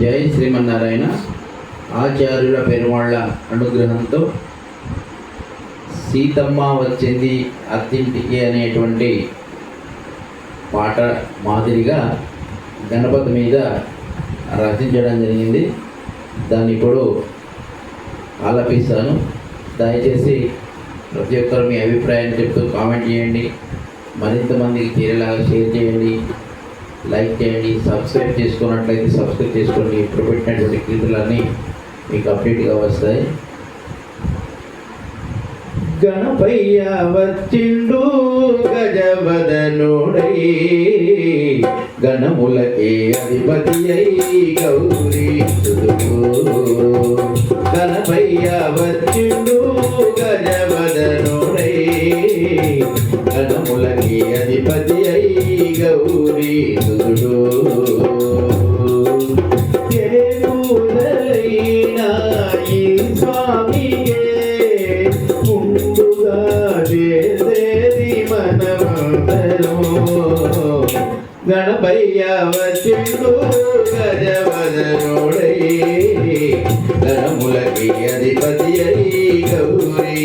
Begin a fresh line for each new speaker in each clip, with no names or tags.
జై శ్రీమన్నారాయణ. ఆచార్యుల పెరుమాళ్ళ అనుగ్రహంతో సీతమ్మ వచ్చింది అత్తింటికి అనేటువంటి పాట మాదిరిగా గణపతి మీద రచించడం జరిగింది. దాన్ని ఇప్పుడు ఆలపిస్తాను. దయచేసి ప్రతి ఒక్కరు మీ అభిప్రాయాన్ని చెప్తూ కామెంట్ చేయండి. మరింత మందికి చేరేలాగా షేర్ చేయండి. లైక్ చేయండి సబ్స్క్రైబ్ చేసుకున్నట్లయితే సబ్స్క్రైబ్ చేసుకోండి. ఇప్పుడు పెట్టినటువంటి కీర్తులన్నీ మీకు అప్డేట్గా వస్తాయి. గణపయ్య వచ్చిండు గజవదనుడై గణములకే అధిపతి అయి గౌరీ గణపయ్య వచ్చిండు గజవదను గణములకి అధిపతి అయి గౌరీ ఏ పూజలైనా ఈ గణపయ్య వచ్చిండు గజవదనుడై గణములకి అధిపతి అయి గౌరీ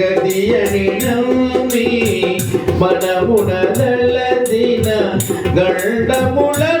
వేళైనా ఏ శుభమైనా కొలిచేది తనే మునుమును.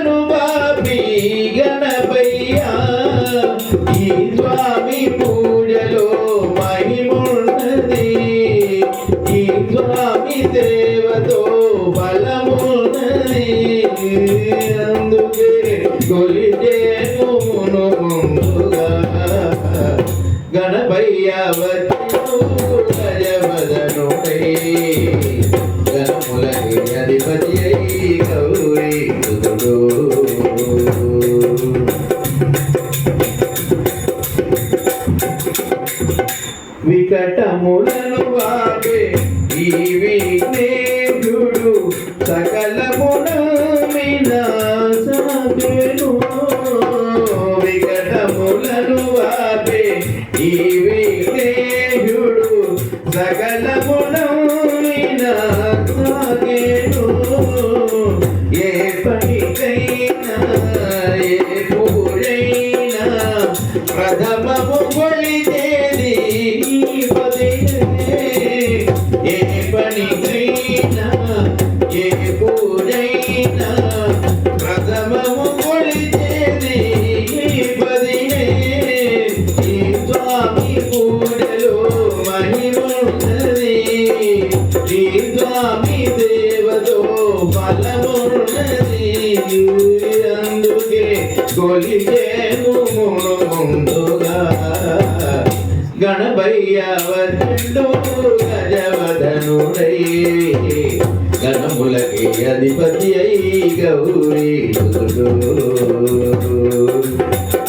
అధిపతి అయి గౌరీ వికటములను వాడే ఈ విఘ్నేశుడు సకలమున వినాశను వికటములను వాడే ఈ అందుకే కొలిచేను ముందుగా గణపయ్య వరుడు గజవదనుడై గణములకి అధిపతి అయి గౌరీ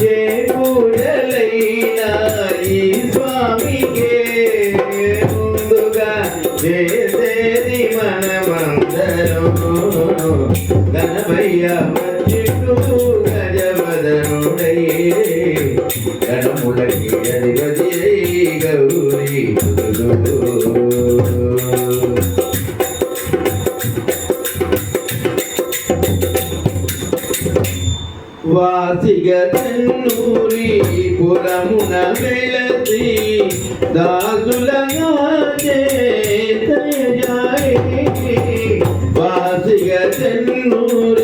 ఏ పూజలైనా ఈ స్వామికే ముందుగా చేసేది గణపయ్య వచ్చిండు గజవదనుడై గణములకి అధిపతి గౌరీ. వాసిగ తన్నూరి పురమున వెళతి దాసులగా చేతయాయి వాసిగ తన్నూరి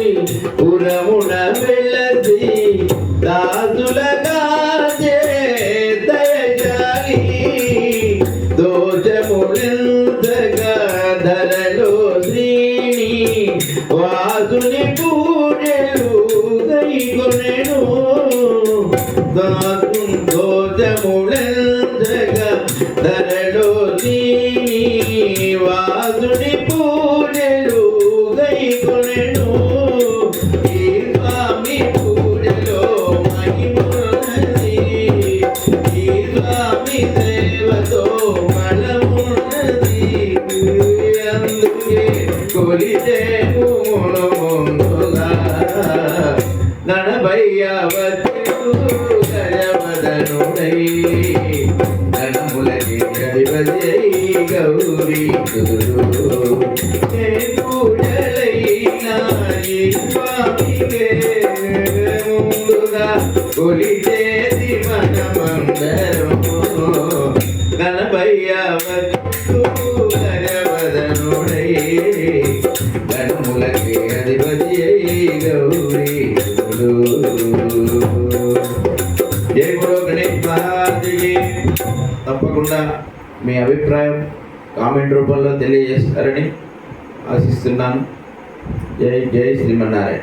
వరములందగా ధరలో నీ వాసుని ఈ స్వామి పూజలో మహిమున్నది ఈ స్వామి సేవతో బలమున్నది అందుకే కొలిచే ముందుగా గజవదనుడై గణములకి గౌరీ కొలిచేది మనమందరము గణభయ్య వచ్చు గణములకి అధిపతి గౌరీ గురు గణేష్ మహారాజుకి తప్పకుండా మీ అభిప్రాయం కామెంట్ రూపంలో తెలియజేస్తారని ఆశిస్తున్నాను. జై జై శ్రీమన్నారాయణ.